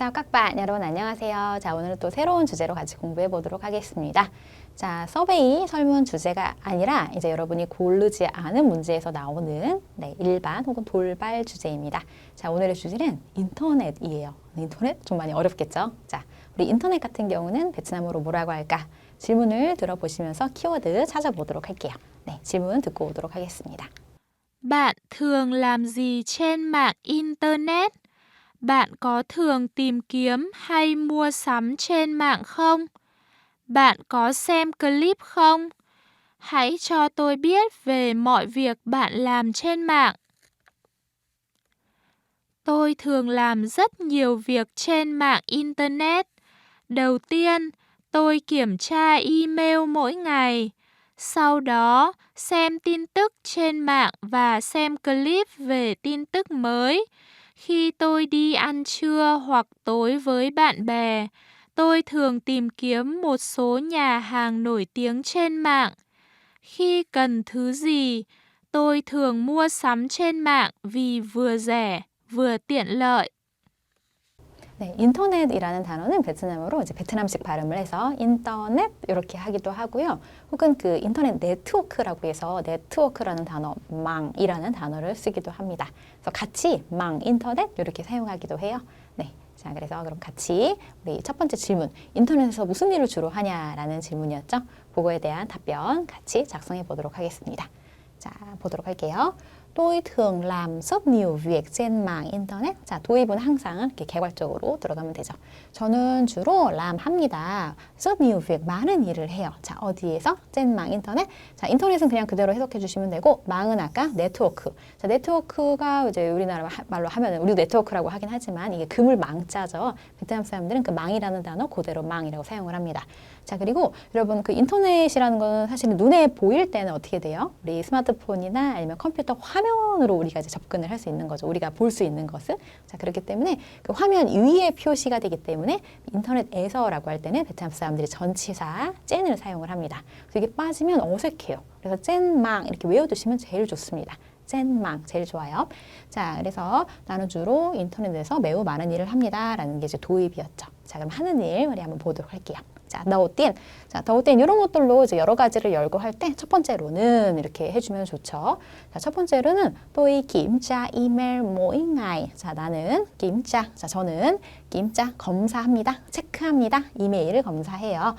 자, bạn 여러분 안녕하세요. 자, 오늘은 또 새로운 주제로 같이 공부해 보도록 하겠습니다. 자, 서베이 설문 주제가 아니라 이제 여러분이 고르지 않은 문제에서 나오는 네, 일반 혹은 돌발 주제입니다. 자, 오늘의 주제는 인터넷이에요. 인터넷 좀 많이 어렵겠죠? 자, 우리 인터넷 같은 경우는 베트남어로 뭐라고 할까? 질문을 들어보시면서 키워드 찾아보도록 할게요. 네, 질문 듣고 오도록 하겠습니다. Bạn thường làm gì trên mạng Internet? Bạn có thường tìm kiếm hay mua sắm trên mạng không? Bạn có xem clip không? Hãy cho tôi biết về mọi việc bạn làm trên mạng. Tôi thường làm rất nhiều việc trên mạng Internet. Đầu tiên, tôi kiểm tra email mỗi ngày. Sau đó, xem tin tức trên mạng và xem clip về tin tức mới. Khi tôi đi ăn trưa hoặc tối với bạn bè, tôi thường tìm kiếm một số nhà hàng nổi tiếng trên mạng. Khi cần thứ gì, tôi thường mua sắm trên mạng vì vừa rẻ, vừa tiện lợi. 네, 인터넷이라는 단어는 베트남어로 이제 베트남식 발음을 해서 인터넷 이렇게 하기도 하고요. 혹은 그 인터넷 네트워크라고 해서 네트워크라는 단어, 망이라는 단어를 쓰기도 합니다. 그래서 같이 망, 인터넷 이렇게 사용하기도 해요. 네. 자, 그래서 그럼 같이 우리 첫 번째 질문, 인터넷에서 무슨 일을 주로 하냐라는 질문이었죠. 그거에 대한 답변 같이 작성해 보도록 하겠습니다. 자, 보도록 할게요. Tôi thường làm rất nhiều việc trên mạng internet. 자, 도입은 항상 이렇게 개괄적으로 들어가면 되죠. 저는 주로 람 합니다. rất nhiều việc 많은 일을 해요. 자, 어디에서? mạng 인터넷. 자, 인터넷은 그냥 그대로 해석해 주시면 되고 망은 아까 네트워크. 자, 네트워크가 이제 우리나라 하- 말로 하면 우리 네트워크라고 하긴 하지만 이게 그물 망자죠. 베트남 사람들은 그 망이라는 단어 그대로 망이라고 사용을 합니다. 자, 그리고 여러분 그 인터넷이라는 거는 사실은 눈에 보일 때는 어떻게 돼요? 우리 스마트폰이나 아니면 컴퓨터 화면으로 우리가 이제 접근을 할 수 있는 거죠. 우리가 볼 수 있는 것은. 자, 그렇기 때문에 그 화면 위에 표시가 되기 때문에 인터넷에서라고 할 때는 베트남 사람들이 전치사 젠을 사용을 합니다. 그래서 이게 빠지면 어색해요. 그래서 젠망 이렇게 외워두시면 제일 좋습니다. 젠망 제일 좋아요. 자, 그래서 나는 주로 인터넷에서 매우 많은 일을 합니다라는 게 이제 도입이었죠. 자, 그럼 하는 일 우리 한번 보도록 할게요. 자, 더우땐 자, 더우땐 이런 것들로 이제 여러 가지를 열고 할때 첫 번째로는 이렇게 해주면 좋죠. 자, 첫 번째로는 또이 김자 이메일 ngày. 자, 나는 김자. 자, 저는 김자 검사합니다. 체크합니다. 이메일을 검사해요.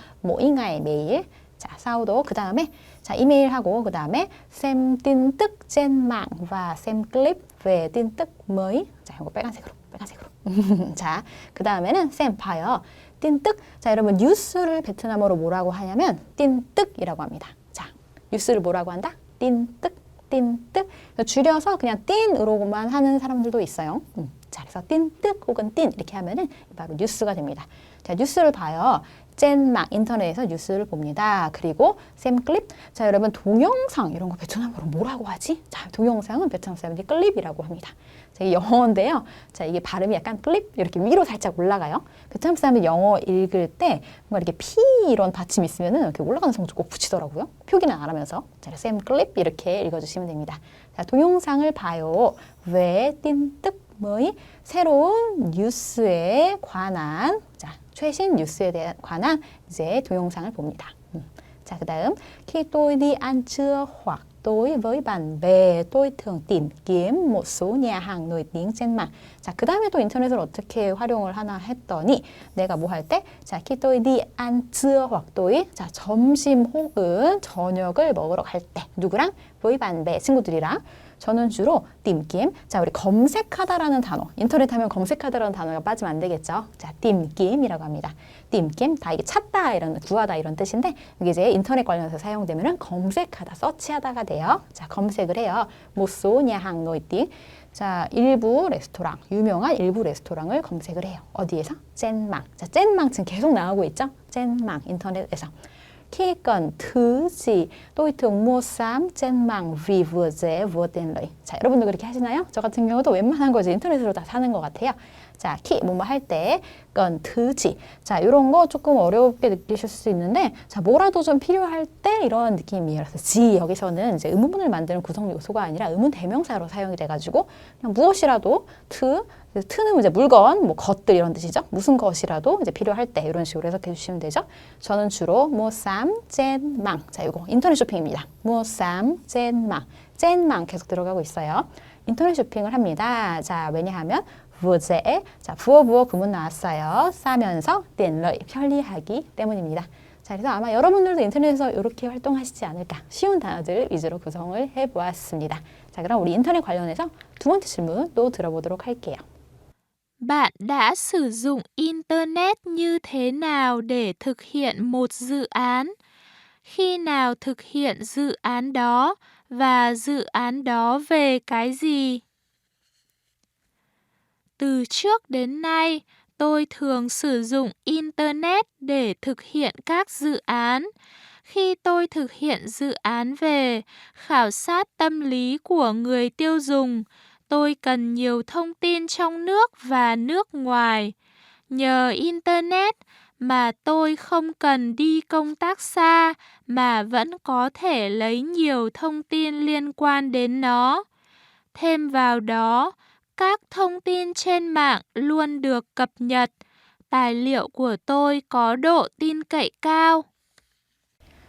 ngày 매일. 자, 사우도 그 다음에 자 이메일하고 그 다음에 xem tin tức trên mạng và xem clip về tin tức mới. 자, 이거 빨간색으로, 빨간색으로. 자, 그 다음에는 xem 봐요. 틴뜩. 자, 여러분 뉴스를 베트남어로 뭐라고 하냐면 틴뜩이라고 합니다. 자, 뉴스를 뭐라고 한다? 틴뜩, 틴뜩. 그래서 줄여서 그냥 틴으로만 하는 사람들도 있어요. 음. 자, 그래서 틴뜩 혹은 틴 이렇게 하면은 바로 뉴스가 됩니다. 자, 뉴스를 봐요. 젠막 인터넷에서 뉴스를 봅니다. 그리고 샘 클립. 자, 여러분 동영상 이런 거 베트남어로 뭐라고 하지? 자, 동영상은 베트남 사람들이 클립이라고 합니다. 자, 이게 영어인데요. 자, 이게 발음이 약간 클립 이렇게 위로 살짝 올라가요. 베트남 사람들 영어 읽을 때 뭔가 이렇게 피 이런 받침 있으면은 이렇게 올라가는 성조 꼭 붙이더라고요. 표기는 안 하면서. 자, 샘 클립 이렇게 읽어 주시면 됩니다. 자, 동영상을 봐요. 왜 띵뜩 뭐이 새로운 뉴스에 관한 자 최신 뉴스에 대한 관한 이제 동영상을 봅니다. 음. 자 그 다음 khi tôi đi ăn trưa hoặc tối với bạn bè tôi thường tìm kiếm một số nhà hàng nổi tiếng trên mạng. 자 그 다음에 또 인터넷을 어떻게 활용을 하나 했더니 내가 뭐 할 때? 자 khi tôi đi ăn trưa hoặc tối 자 점심 혹은 저녁을 먹으러 갈 때 누구랑? với bạn bè 친구들이랑 저는 주로 띵김. 자, 우리 검색하다라는 단어. 인터넷 하면 검색하다라는 단어가 빠지면 안 되겠죠. 자, 띵김이라고 합니다. 띵김. 다 이게 찾다 이런 구하다 이런 뜻인데 이게 이제 인터넷 관련해서 사용되면은 검색하다, 서치하다가 돼요. 자, 검색을 해요. 모소냐 항 노이띵. 자, 일부 레스토랑, 유명한 일부 레스토랑을 검색을 해요. 어디에서? 젠망. 자, 젠망 지금 계속 나오고 있죠? 젠망 인터넷에서. Khi cần thứ gì tôi thường mua sắm trên mạng vì vừa rẻ vừa tiện lợi. 자, 여러분도 그렇게 하시나요? 저 같은 경우도 웬만한 거 이제 인터넷으로 다 사는 것 같아요. 자, 키 뭐뭐 할 때, 건 드지. 자, 이런 거 조금 어렵게 느끼실 수 있는데, 자, 뭐라도 좀 필요할 때 이런 느낌이에요. 그래서 지 여기서는 이제 의문문을 만드는 구성 요소가 아니라 의문 대명사로 사용이 돼가지고 그냥 무엇이라도 트 그래서 트는 이제 물건, 뭐 것들 이런 뜻이죠. 무슨 것이라도 이제 필요할 때 이런 식으로 해석해 주시면 되죠. 저는 주로 뭐 쌈, 젠 망. 자, 이거 인터넷 쇼핑입니다. 뭐 쌈, 젠 망. 젠망 계속 들어가고 있어요. 인터넷 쇼핑을 합니다. 자, 왜냐하면 부어제에 자, 부어 부어 구문 나왔어요. 싸면서 땐러이 편리하기 때문입니다. 자, 그래서 아마 여러분들도 인터넷에서 이렇게 활동하시지 않을까 쉬운 단어들 위주로 구성을 해보았습니다. 자, 그럼 우리 인터넷 관련해서 두 번째 질문 또 들어보도록 할게요. Bạn đã sử dụng Internet như thế nào để thực hiện một dự án? Khi nào thực hiện dự án đó và dự án đó về cái gì? Từ trước đến nay, tôi thường sử dụng Internet để thực hiện các dự án. Khi tôi thực hiện dự án về khảo sát tâm lý của người tiêu dùng, tôi cần nhiều thông tin trong nước và nước ngoài. Nhờ Internet mà tôi không cần đi công tác xa mà vẫn có thể lấy nhiều thông tin liên quan đến nó. Thêm vào đó, các thông tin trên mạng luôn được cập nhật. Tài liệu của tôi có độ tin cậy cao.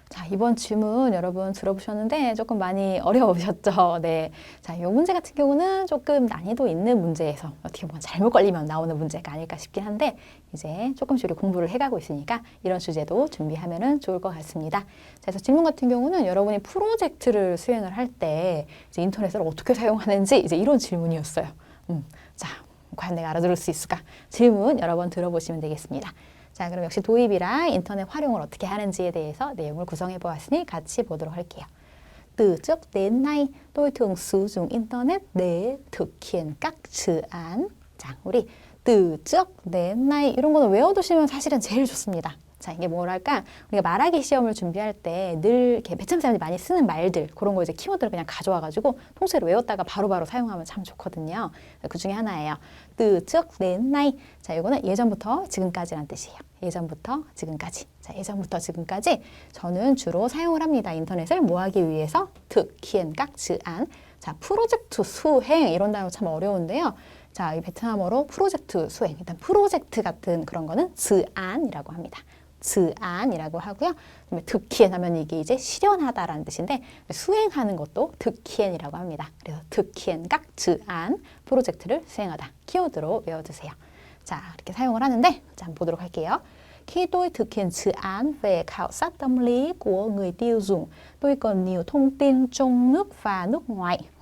자, 이번 질문 여러분 들어보셨는데 조금 많이 어려우셨죠? 네. 자, 이 문제 같은 경우는 조금 난이도 있는 문제에서 어떻게 보면 잘못 걸리면 나오는 문제가 아닐까 싶긴 한데 이제 조금씩 우리 공부를 해가고 있으니까 이런 주제도 준비하면 좋을 것 같습니다. 자, 그래서 질문 같은 경우는 여러분이 프로젝트를 수행을 할 때 이제 인터넷을 어떻게 사용하는지 이제 이런 질문이었어요. 음, 자, 과연 내가 알아들을 수 있을까? 질문 여러 번 들어보시면 되겠습니다. 자, 그럼 역시 도입이랑 인터넷 활용을 어떻게 하는지에 대해서 내용을 구성해 보았으니 같이 보도록 할게요. Sử dụng Internet để thực hiện các dự án. 자, 우리 trước đến nay 이런 거는 외워두시면 사실은 제일 좋습니다. 자, 이게 뭐랄까? 우리가 말하기 시험을 준비할 때 늘 이렇게 매참 사람들이 많이 쓰는 말들, 그런 거 이제 키워드를 그냥 가져와가지고 통째로 외웠다가 바로바로 사용하면 참 좋거든요. 그 중에 하나예요. đến nay. 자, 이거는 예전부터 지금까지란 뜻이에요. 예전부터 지금까지. 자, 예전부터 지금까지 저는 주로 사용을 합니다. 인터넷을 뭐 하기 위해서? hiện các dự án. 자, 프로젝트 수행 이런 단어 참 어려운데요. 자, 이 베트남어로 프로젝트 수행. 일단 프로젝트 같은 그런 거는 즈안이라고 합니다. 즈안이라고 하고요. 득히엔 하면 이게 이제 실현하다라는 뜻인데 수행하는 것도 득히엔이라고 합니다. 그래서 득히엔 각 즈안 프로젝트를 수행하다 키워드로 외워두세요. 자 이렇게 사용을 하는데 자 한번 보도록 할게요. Khi tôi thực hiện dự án về khảo sát tâm lý của người.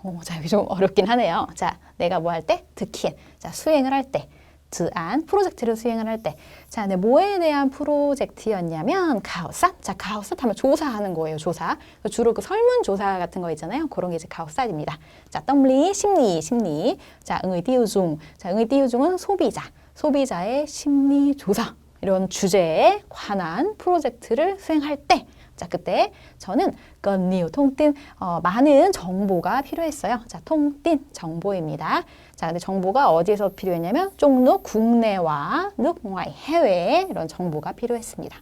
오, 자, 이게 좀 어렵긴 하네요. 자, 내가 뭐 할 때? hiện. 자, 수행을 할 때. 즈안 프로젝트를 수행을 할 때. 자, 네, 뭐에 대한 프로젝트였냐면 가오삿. 자, 가오삿 하면 조사하는 거예요. 조사. 주로 그 설문 조사 같은 거 있잖아요. 그런 게 이제 가오삿입니다. 자, lý 심리, 심리. 자, 응의 띄우중. 자, 응의 띄우중은 소비자. 소비자의 심리 조사. 이런 주제에 관한 프로젝트를 수행할 때 자, 그때 저는 건니우 통tin 어, 많은 정보가 필요했어요. 자, 통tin 정보입니다. 자, 근데 정보가 어디에서 필요했냐면 쪽로 국내와 ngoài 해외에 이런 정보가 필요했습니다.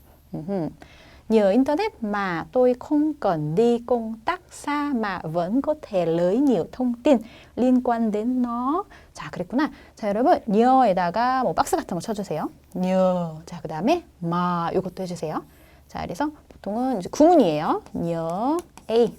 công tác xa mà vẫn có thể lấy nhiều thông tin liên quan đến nó. 자, 그랬구나. 자, 여러분, nh어에다가 뭐 박스 같은 거 쳐주세요. nhờ. 자, 그 다음에 마 이것도 해주세요. 자, 그래서 보통은 이제 구문이에요. nhờ A,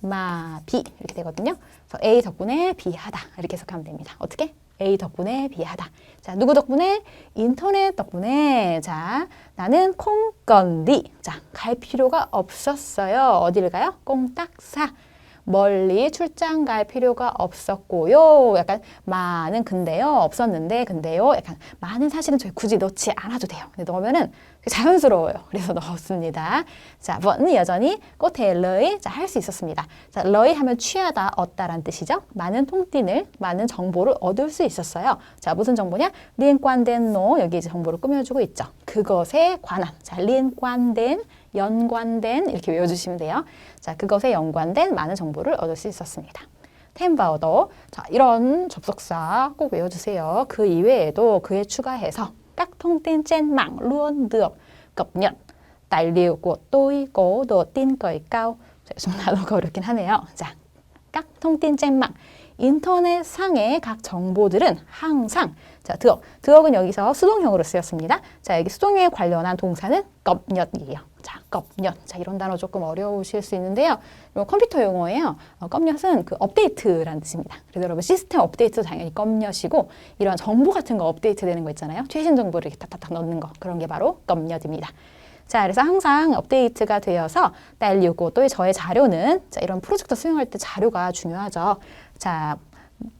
마 B 이렇게 되거든요. A 덕분에 B 하다 이렇게 해석하면 됩니다. 어떻게? A 덕분에 B 하다. 자, 누구 덕분에? 인터넷 덕분에. 자, 나는 콩건디. 자, 갈 필요가 없었어요. 어디를 가요? 꽁딱사. 멀리 출장 갈 필요가 없었고요. 약간 많은 근데요. 없었는데 근데요. 약간 많은 사실은 저희 굳이 넣지 않아도 돼요. 근데 넣으면은 자연스러워요. 그래서 넣었습니다. 자, vẫn 여전히 꽃에 러이 자, 할 수 있었습니다. 자, 러이 하면 취하다, 얻다라는 뜻이죠. 많은 통틴을, 많은 정보를 얻을 수 있었어요. 자, 무슨 정보냐? liên quan đến 노 여기 이제 정보를 꾸며주고 있죠. 그것에 관한. 자, quan đến 연관된 이렇게 외워주시면 돼요. 자, 그것에 연관된 많은 정보를 얻을 수 있었습니다. 템바우더. 자, 이런 접속사 꼭 외워주세요. 그 이외에도 그에 추가해서 tài liệu của tôi có độ tin cậy cao. 자, 좀 단어가 어렵긴 하네요. 자, trên mạng 인터넷 상의 각 정보들은 항상 자, 드억. 드억은 여기서 수동형으로 쓰였습니다. 자, 여기 수동형에 관련한 동사는 껍엿이에요. 자, 껍엿. 자, 이런 단어 조금 어려우실 수 있는데요. 이거 컴퓨터 용어예요. 어, 껍엿은 그 업데이트라는 뜻입니다. 그래서 여러분 시스템 업데이트도 당연히 껍엿이고 이런 정보 같은 거 업데이트 되는 거 있잖아요. 최신 정보를 이렇게 탁탁탁 넣는 거. 그런 게 바로 껍엿입니다. 자, 그래서 항상 업데이트가 되어서 딸리고 또 저의 자료는 자, 이런 프로젝트 수행할 때 자료가 중요하죠. 자,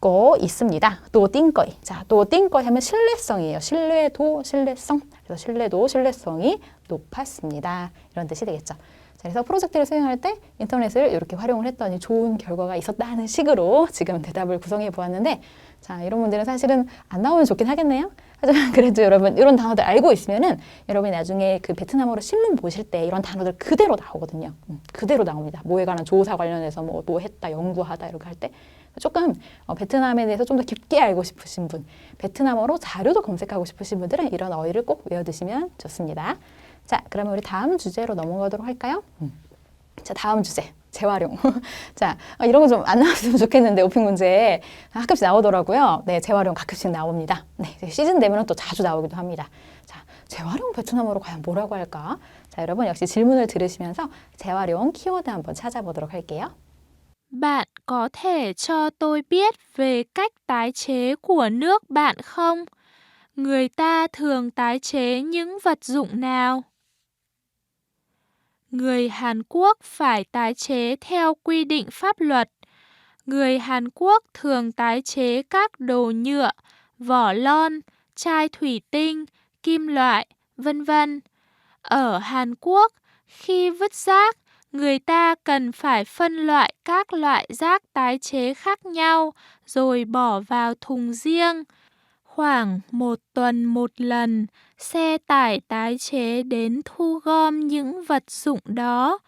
거 있습니다. 또 띵거이. 자, 또 띵거이 하면 신뢰성이에요. 신뢰도, 신뢰성. 그래서 신뢰도, 신뢰성이 높았습니다. 이런 뜻이 되겠죠. 자, 그래서 프로젝트를 수행할 때 인터넷을 이렇게 활용을 했더니 좋은 결과가 있었다는 식으로 지금 대답을 구성해 보았는데, 자, 이런 분들은 사실은 안 나오면 좋긴 하겠네요. 하지만 그래도 여러분 이런 단어들 알고 있으면은 여러분이 나중에 그 베트남어로 신문 보실 때 이런 단어들 그대로 나오거든요. 음, 그대로 나옵니다. 뭐에 관한 조사 관련해서 뭐, 뭐 했다, 연구하다 이렇게 할 때 조금 어, 베트남에 대해서 좀 더 깊게 알고 싶으신 분, 베트남어로 자료도 검색하고 싶으신 분들은 이런 어휘를 꼭 외워두시면 좋습니다. 자, 그러면 우리 다음 주제로 넘어가도록 할까요? 음. 자, 다음 주제. 재활용. 자, 어, 이런 거 좀 안 나왔으면 좋겠는데, 오핑 문제에 가끔씩 나오더라고요. 네, 재활용 가끔씩 나옵니다. 네, 시즌 되면 또 자주 나오기도 합니다. 자, 재활용 베트남어로 과연 뭐라고 할까? 자, 여러분 역시 질문을 들으시면서 재활용 키워드 한번 찾아보도록 할게요. Bạn có thể cho tôi biết về cách tái chế của nước bạn không? Người ta thường tái chế những vật dụng nào? Người Hàn Quốc phải tái chế theo quy định pháp luật. Người Hàn Quốc thường tái chế các đồ nhựa, vỏ lon, chai thủy tinh, kim loại, vân vân. Ở Hàn Quốc, khi vứt rác, người ta cần phải phân loại các loại rác tái chế khác nhau rồi bỏ vào thùng riêng. Khoảng một tuần một lần, xe tải tái chế đến thu gom những vật dụng đó.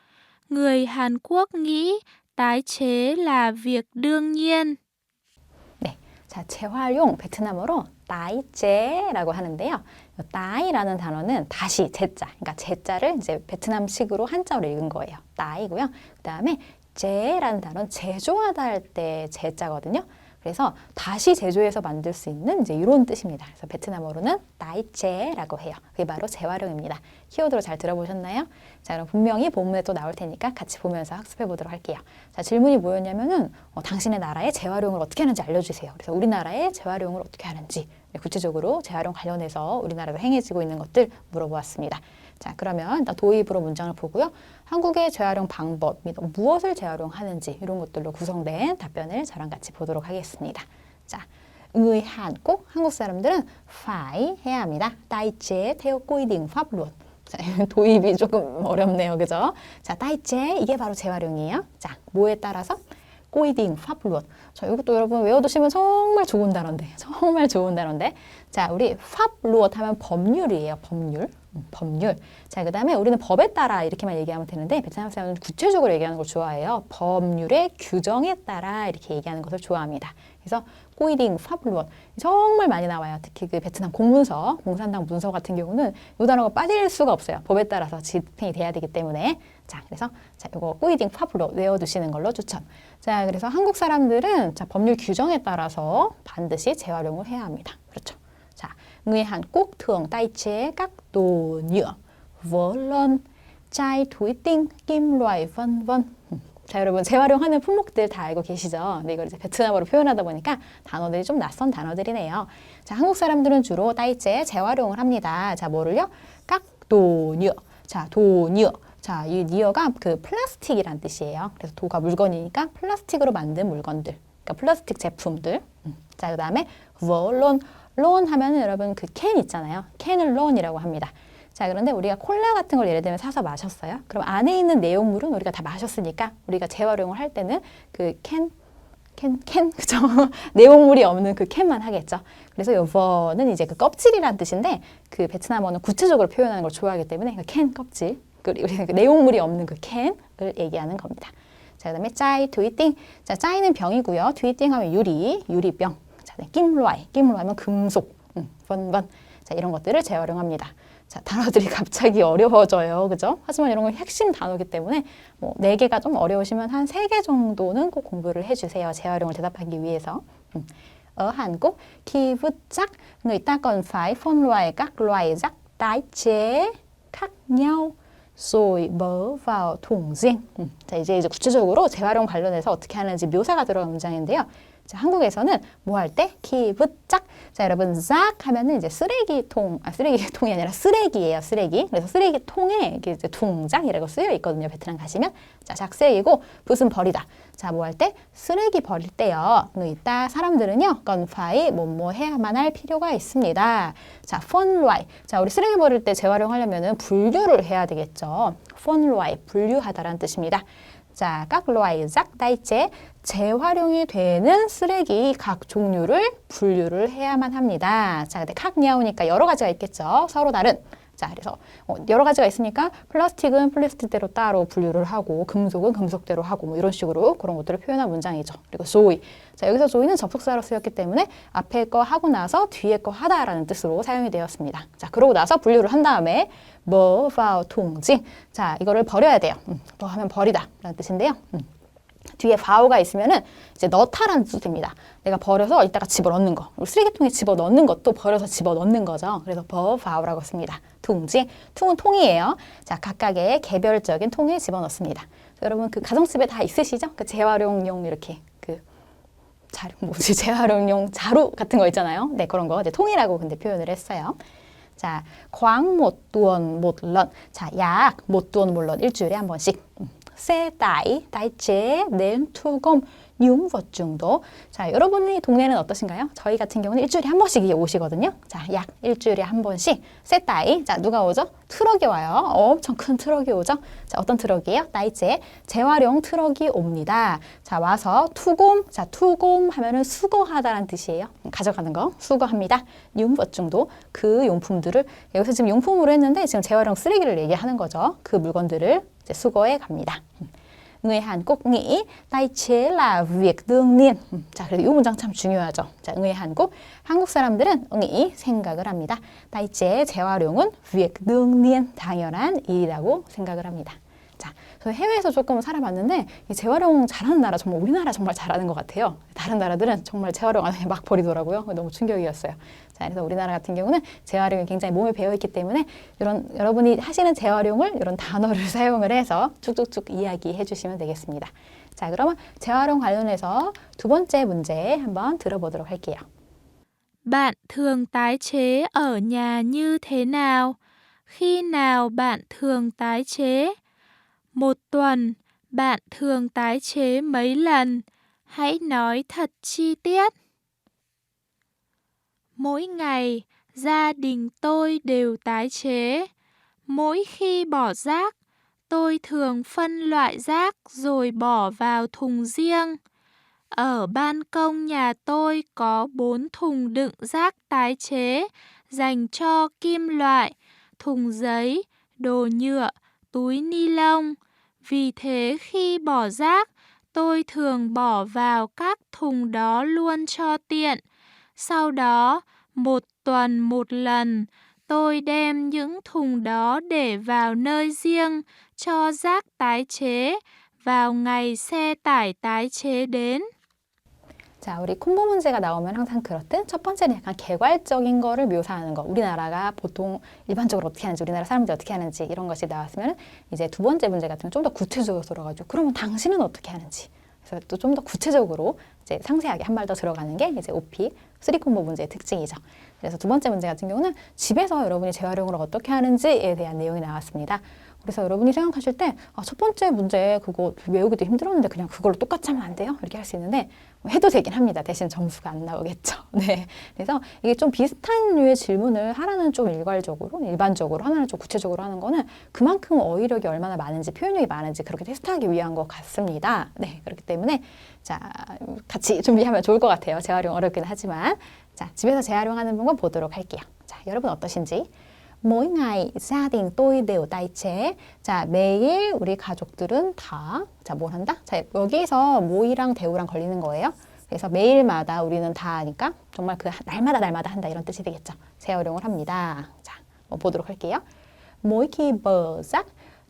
Người Hàn Quốc nghĩ tái chế là việc đương nhiên. 네. 자, 재활용 베트남어로 따이제라고 하는데요. 따이라는 단어는 다시 제자, 그러니까 제자를 이제 베트남식으로 한자로 읽은 거예요. 따이고요. 그 다음에 제라는 단어는 제조하다 할 때 제자거든요. 그래서 다시 제조해서 만들 수 있는 이제 이런 뜻입니다. 그래서 베트남어로는 따이제라고 해요. 그게 바로 재활용입니다. 키워드로 잘 들어보셨나요? 자, 그럼 분명히 본문에 또 나올 테니까 같이 보면서 학습해 보도록 할게요. 자, 질문이 뭐였냐면은 어, 당신의 나라의 재활용을 어떻게 하는지 알려주세요. 그래서 우리나라의 재활용을 어떻게 하는지 네, 구체적으로 재활용 관련해서 우리나라로 행해지고 있는 것들 물어보았습니다. 자, 그러면 도입으로 문장을 보고요. 한국의 재활용 방법 및 무엇을 재활용하는지 이런 것들로 구성된 답변을 저랑 같이 보도록 하겠습니다. 자, Quốc 한국 사람들은 phải 해야 합니다. định pháp luật. 자, 도입이 조금 어렵네요. 그죠? 자, chế 이게 바로 재활용이에요. 자, 뭐에 따라서 pháp luật. 자, 이것도 여러분 외워두시면 정말 좋은 단어인데. 정말 좋은 단어인데. 자, 우리 luật 하면 법률이에요. 법률. 음, 법률. 자, 그 다음에 우리는 법에 따라 이렇게만 얘기하면 되는데, 베트남 사람은 구체적으로 얘기하는 걸 좋아해요. 법률의 규정에 따라 이렇게 얘기하는 것을 좋아합니다. 그래서 꼬이딩, 파블론 정말 많이 나와요. 특히 그 베트남 공문서, 공산당 문서 같은 경우는 이 단어가 빠질 수가 없어요. 법에 따라서 집행이 돼야 되기 때문에. 자, 그래서 자, 이거 꼬이딩, 파블론 외워두시는 걸로 추천. 자, 그래서 한국 사람들은 자, 법률 규정에 따라서 반드시 재활용을 해야 합니다. 그렇죠. 자, Hàn Quốc thường tái chế các đồ nhựa, vân. 자, 여러분 재활용하는 품목들 다 알고 계시죠? 근데 이걸 이제 베트남어로 표현하다 보니까 단어들이 좀 낯선 단어들이네요. 자, 한국 사람들은 주로 따이째 재활용을 합니다. 자, 뭐를요? 깍 도 뉘어. 자, 도 뉘어. 자, 이 니어가 그 플라스틱이란 뜻이에요. 그래서 도가 물건이니까 플라스틱으로 만든 물건들. 그러니까 플라스틱 제품들. 음. 자, 그 다음에 월론 론 하면은 여러분 그 캔 있잖아요. 캔을 론이라고 합니다. 자, 그런데 우리가 콜라 같은 걸 예를 들면 사서 마셨어요. 그럼 안에 있는 내용물은 우리가 다 마셨으니까 우리가 재활용을 할 때는 그 캔, 캔, 캔, 그죠? 내용물이 없는 그 캔만 하겠죠. 그래서 요버는 이제 그 껍질이란 뜻인데 그 베트남어는 구체적으로 표현하는 걸 좋아하기 때문에 그 캔 껍질, 그리고 그 내용물이 없는 그 캔을 얘기하는 겁니다. 자, 자, 그다음에 짜이 두이띵. 자, 짜이는 병이고요. 두이띵 하면 유리, 유리병. 자, 네, 김로아이. 김로아이면 금속. 음, 번번. 자, 이런 것들을 재활용합니다. 자, 단어들이 갑자기 어려워져요. 그죠? 하지만 이런 건 핵심 단어이기 때문에 뭐 네 개가 좀 어려우시면 한 세 개 정도는 꼭 공부를 해 주세요. 재활용을 대답하기 위해서. 음. Ở Hàn Quốc, khi vứt rác, người ta còn phải thùng riêng. 음, 자, 이제, 이제 구체적으로 재활용 관련해서 어떻게 하는지 묘사가 들어간 문장인데요. 자, 한국에서는 뭐 할 때? 키브짝. 자, 여러분, 작 하면은 이제 쓰레기통, 아, 쓰레기통이 아니라 쓰레기예요, 쓰레기. 그래서 쓰레기통에 이게 이제 둥장이라고 쓰여 있거든요, 베트남 가시면. 자, 작쓰레기고, 붓은 버리다. 자, 뭐 할 때? 쓰레기 버릴 때요. 이따 사람들은요, 건파이 뭐뭐 해야만 할 필요가 있습니다. 자, 폰라이. 자, 우리 쓰레기 버릴 때 재활용하려면은 분류를 해야 되겠죠. 폰라이, 분류하다라는 뜻입니다. 자, 각 로아이 작 다이체 재활용이 되는 쓰레기 각 종류를 분류를 해야만 합니다. 자, 근데 각 냐오니까 여러 가지가 있겠죠. 서로 다른. 자, 그래서 어, 여러 가지가 있으니까 플라스틱은 플라스틱대로 따로 분류를 하고 금속은 금속대로 하고 뭐 이런 식으로 그런 것들을 표현한 문장이죠. 그리고 조이. 자, 여기서 조이는 접속사로 쓰였기 때문에 앞에 거 하고 나서 뒤에 거 하다라는 뜻으로 사용이 되었습니다. 자, 그러고 나서 분류를 한 다음에 뭐 vào 통지. 자, 이거를 버려야 돼요. 음, 뭐 하면 버리다 라는 뜻인데요. 음. 뒤에 바오가 있으면은 이제 넣다라는 뜻도 됩니다. 내가 버려서 이따가 집어 넣는 거. 쓰레기통에 집어 넣는 것도 버려서 집어 넣는 거죠. 그래서 버 바오라고 씁니다. 둥지. 퉁은 통이에요. 자, 각각의 개별적인 통에 집어 넣습니다. 여러분 그 가정집에 다 있으시죠? 그 재활용용 이렇게 그 자료 뭐지 재활용용 자루 같은 거 있잖아요. 네 그런 거 이제 통이라고 근데 표현을 했어요. 자, 광 못 두원 못 런. 자, 약 못 두원 못 런. 일주일에 한 번씩. 음. Đến thu gom những vật dụng đó. 자, 여러분의 동네는 어떠신가요? 저희 같은 경우는 일주일에 한 번씩 오시거든요. 자, 약 일주일에 한 번씩 세타이. 자, 누가 오죠? 트럭이 와요. 엄청 큰 트럭이 오죠? 자, 어떤 트럭이에요? 따이제 재활용 트럭이 옵니다. 자, 와서 투곰. 자, 투곰 하면은 수거하다라는 뜻이에요. 가져가는 거. 수거합니다. 용vật 정도 그 용품들을 여기서 지금 용품으로 했는데 지금 재활용 쓰레기를 얘기하는 거죠. 그 물건들을 수거해 갑니다. người Hàn Quốc nghĩ tái chế là việc đương nhiên. 음, 자, 그래서 이 문장 참 중요하죠. 자, người Hàn Quốc 한국 사람들은 nghĩ 생각을 합니다. tái 재활용은 việc đương nhiên 당연한 일이라고 생각을 합니다. 자, 저 해외에서 조금 살아봤는데 이 재활용 잘하는 나라 정말 우리나라 정말 잘하는 것 같아요. 다른 나라들은 정말 재활용 안 해 막 버리더라고요. 너무 충격이었어요. 자, 그래서 우리나라 같은 경우는 재활용이 굉장히 몸에 배어 있기 때문에 이런 여러분이 하시는 재활용을 이런 단어를 사용을 해서 쭉쭉쭉 이야기해 주시면 되겠습니다. 자, 그러면 재활용 관련해서 두 번째 문제 한번 들어보도록 할게요. Bạn thường tái chế ở nhà như thế nào? Khi nào bạn thường tái chế? Một tuần, bạn thường tái chế mấy lần? Hãy nói thật chi tiết. Mỗi ngày, gia đình tôi đều tái chế. Mỗi khi bỏ rác, tôi thường phân loại rác rồi bỏ vào thùng riêng. Ở ban công nhà tôi có bốn thùng đựng rác tái chế dành cho kim loại, thùng giấy, đồ nhựa, túi ni lông. Vì thế khi bỏ rác, tôi thường bỏ vào các thùng đó luôn cho tiện. Sau đó, một tuần một lần, tôi đem những thùng đó để vào nơi riêng cho rác tái chế vào ngày xe tải tái chế đến. 자, 우리 콤보 문제가 나오면 항상 그렇듯 첫 번째는 약간 개괄적인 거를 묘사하는 거. 우리나라가 보통 일반적으로 어떻게 하는지, 우리나라 사람들이 어떻게 하는지 이런 것이 나왔으면 이제 두 번째 문제 같은 건 좀 더 구체적으로 들어가지고 그러면 당신은 어떻게 하는지. 그래서 또 좀 더 구체적으로 이제 상세하게 한말더 들어가는 게 이제 OP, 3콤보 문제의 특징이죠. 그래서 두 번째 문제 같은 경우는 집에서 여러분이 재활용을 어떻게 하는지에 대한 내용이 나왔습니다. 그래서 여러분이 생각하실 때, 아, 첫 번째 문제 그거 외우기도 힘들었는데 그냥 그걸로 똑같이 하면 안 돼요? 이렇게 할 수 있는데, 뭐 해도 되긴 합니다. 대신 점수가 안 나오겠죠. 네. 그래서 이게 좀 비슷한 류의 질문을 하나는 좀 일괄적으로, 일반적으로, 하나는 좀 구체적으로 하는 거는 그만큼 어휘력이 얼마나 많은지, 표현력이 많은지 그렇게 테스트하기 위한 것 같습니다. 네. 그렇기 때문에, 자, 같이 준비하면 좋을 것 같아요. 재활용 어렵긴 하지만. 자, 집에서 재활용하는 방법 보도록 할게요. 자, 여러분 어떠신지. Mỗi ngày gia đình tôi đều chế. 자, 매일 우리 가족들은 다, 자, 뭘 한다? 자, 여기서 모이랑 대우랑 걸리는 거예요. 그래서 매일마다 우리는 다 하니까 정말 그 날마다 날마다 한다 이런 뜻이 되겠죠. 재활용을 합니다. 자, 뭐 보도록 할게요. Mỗi khi bờ rác,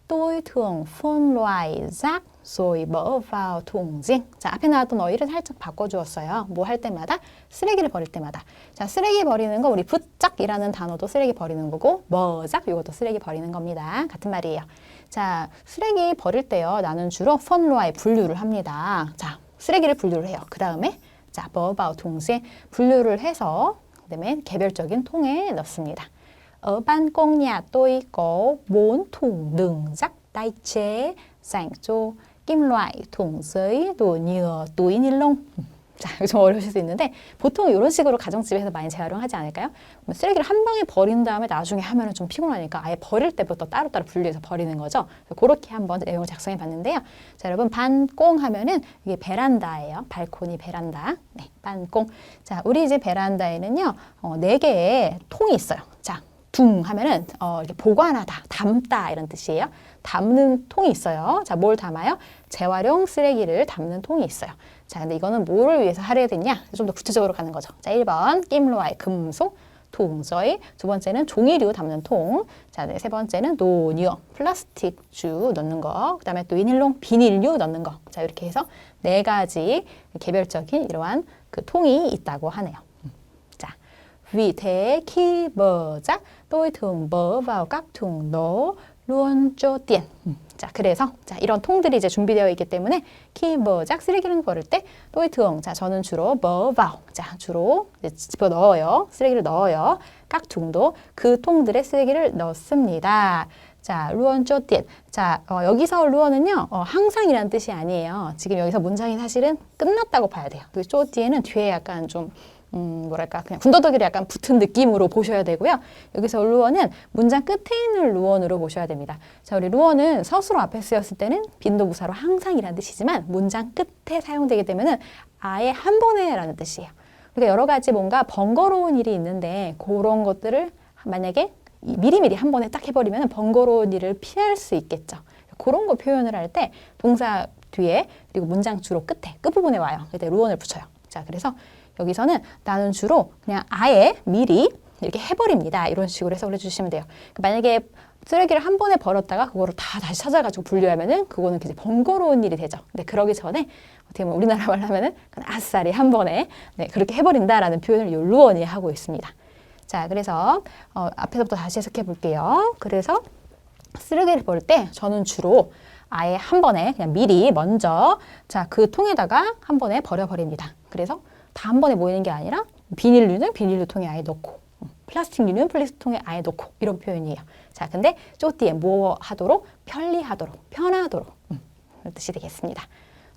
tôi thường phân loại rác rồi bỏ riêng. 자, 앞에 나왔던 어휘를 살짝 바꿔주었어요. 뭐 할 때마다? 쓰레기를 버릴 때마다. 자, 쓰레기 버리는 거 우리 붓짝이라는 단어도 쓰레기 버리는 거고 버작 이것도 쓰레기 버리는 겁니다. 같은 말이에요. 자, 쓰레기 버릴 때요. 나는 주로 펀로아에 분류를 합니다. 자, 쓰레기를 분류를 해요. 그 다음에 자, 버바우 동시에 분류를 해서 그다음에 개별적인 통에 넣습니다. 4 thùng đựng rác tái chế dành cho kim loại, giấy, đồ nhựa, túi ni lông. 자, 좀 어려우실 수 있는데 보통 이런 식으로 가정집에서 많이 재활용하지 않을까요? 뭐 쓰레기를 한 방에 버린 다음에 나중에 하면 은 좀 피곤하니까 아예 버릴 때부터 따로따로 분리해서 버리는 거죠. 그렇게 한번 내용을 작성해 봤는데요. 자, 여러분 반꽁 하면은 이게 베란다예요. 발코니 베란다. 네, 반꽁. 자, 우리 이제 베란다에는요. 어, 네 개의 통이 있어요. 자, 둥 하면은 어, 이렇게 보관하다, 담다 이런 뜻이에요. 담는 통이 있어요. 자, 뭘 담아요? 재활용 쓰레기를 담는 통이 있어요. 자, 근데 이거는 뭐를 위해서 하려 됐냐? 좀 더 구체적으로 가는 거죠. 자, 1번 낌로아의 금속, 동저희, 두 번째는 종이류 담는 통, 자, 네, 세 번째는 노뉴어, 플라스틱 주 넣는 거, 그 다음에 또 비닐롱, 비닐류 넣는 거. 자, 이렇게 해서 네 가지 개별적인 이러한 그 통이 있다고 하네요. 자, Vì thế khi bờ rác tôi thường bớ vào các thùng tiền. 음, 자, 그래서 자, 이런 통들이 이제 준비되어 있기 때문에 키 버작 쓰레기를 버릴 때 thường 자, 저는 주로 bớ vào. 자, 주로 이제 집어 넣어요. 쓰레기를 넣어요. các thùng 도그 통들에 쓰레기를 넣습니다. 자, 루언 쪼띠. 자, 어, 여기서 루언은요, 어, 항상이라는 뜻이 아니에요. 지금 여기서 문장이 사실은 끝났다고 봐야 돼요. 그 쪼띠에는 뒤에 약간 좀 음, 뭐랄까, 그냥 군더더기를 약간 붙은 느낌으로 보셔야 되고요. 여기서 루어는 문장 끝에 있는 루언으로 보셔야 됩니다. 자, 우리 루어는 서술어 앞에 쓰였을 때는 빈도부사로 항상이라는 뜻이지만 문장 끝에 사용되게 되면은 아예 한 번에라는 뜻이에요. 그러니까 여러 가지 뭔가 번거로운 일이 있는데 그런 것들을 만약에 이 미리미리 한 번에 딱 해버리면 번거로운 일을 피할 수 있겠죠. 그런 거 표현을 할 때 동사 뒤에 그리고 문장 주로 끝에 끝부분에 와요. 그때 루언을 붙여요. 자, 그래서 여기서는 나는 주로 그냥 아예 미리 이렇게 해버립니다. 이런 식으로 해석을 해주시면 돼요. 그러니까 만약에 쓰레기를 한 번에 버렸다가 그거를 다 다시 찾아가지고 분류하면은 그거는 이제 번거로운 일이 되죠. 근데 그러기 전에 어떻게 보면 우리나라 말로 하면은 그냥 아싸리 한 번에 네, 그렇게 해버린다라는 표현을 요 루언이 하고 있습니다. 자, 그래서 어, 앞에서부터 다시 해석해 볼게요. 그래서 쓰레기를 버릴 때 저는 주로 아예 한 번에 그냥 미리 먼저 자 그 통에다가 한 번에 버려버립니다. 그래서 다 한 번에 모이는 게 아니라 비닐류는 비닐류 통에 아예 넣고 음, 플라스틱류는 플라스틱 통에 아예 넣고 이런 표현이에요. 자 근데 쪼띠에 뭐 하도록 편리하도록 편하도록 음, 뜻이 되겠습니다.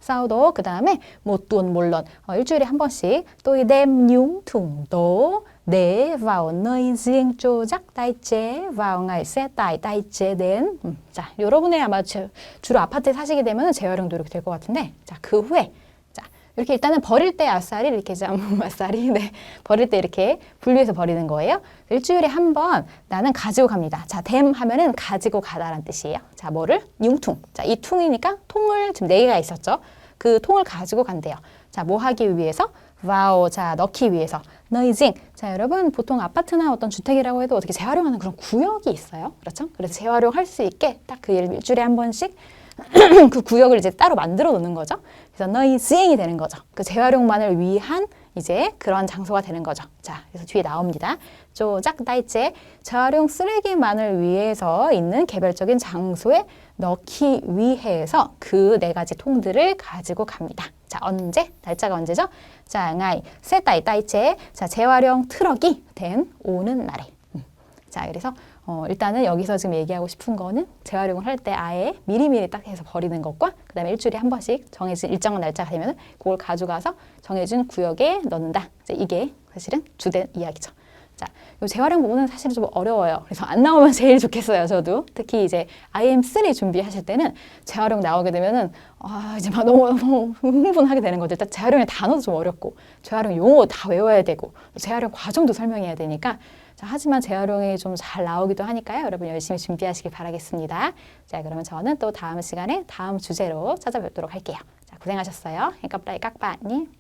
싸우도 그 다음에 못돈 물론 어, 일주일에 한 번씩 또이 đem nhúng thùng tố để vào nơi riêng. 음, 자, 여러분의 아마 제- 주로 아파트에 사시게 되면 재활용도 이렇게 될 것 같은데, 자, 그 후에 자, 이렇게 일단은 버릴 때 아싸리 이렇게 좀 아싸리 네 버릴 때 이렇게 분류해서 버리는 거예요. 일주일에 한 번 나는 가지고 갑니다. 자, 댐 하면은 가지고 가다라는 뜻이에요. 자, 뭐를 융퉁. 자, 이 퉁이니까 통을 지금 네 개가 있었죠. 그 통을 가지고 간대요. 자, 뭐 하기 위해서? 와우, 자, 넣기 위해서. 너이징. 자, 여러분, 보통 아파트나 어떤 주택이라고 해도 어떻게 재활용하는 그런 구역이 있어요. 그렇죠? 그래서 재활용할 수 있게 딱 그 일주일에 한 번씩 그 구역을 이제 따로 만들어 놓는 거죠. 그래서 너희 시행이 되는 거죠. 그 재활용만을 위한 이제 그런 장소가 되는 거죠. 자, 그래서 뒤에 나옵니다. 쪼작 다이제 재활용 쓰레기만을 위해서 있는 개별적인 장소에 넣기 위해서 그 네 가지 통들을 가지고 갑니다. 자, 언제? 날짜가 언제죠? 자, ngày 세 따이 따이제 자, 재활용 트럭이 된 오는 날에. 음. 자, 그래서 어, 일단은 여기서 지금 얘기하고 싶은 거는 재활용을 할 때 아예 미리미리 딱 해서 버리는 것과 그 다음에 일주일에 한 번씩 정해진 일정한 날짜가 되면 그걸 가져가서 정해진 구역에 넣는다. 이제 이게 사실은 주된 이야기죠. 자, 이 재활용 부분은 사실 좀 어려워요. 그래서 안 나오면 제일 좋겠어요, 저도. 특히 이제 IM3 준비하실 때는 재활용 나오게 되면은, 아, 이제 막 너무, 너무 흥분하게 되는 거죠. 일단 재활용의 단어도 좀 어렵고, 재활용 용어 다 외워야 되고, 재활용 과정도 설명해야 되니까, 자, 하지만 재활용이 좀 잘 나오기도 하니까요. 여러분 열심히 준비하시길 바라겠습니다. 자, 그러면 저는 또 다음 시간에 다음 주제로 찾아뵙도록 할게요. 자, 고생하셨어요. 깜빡이 깍빠님.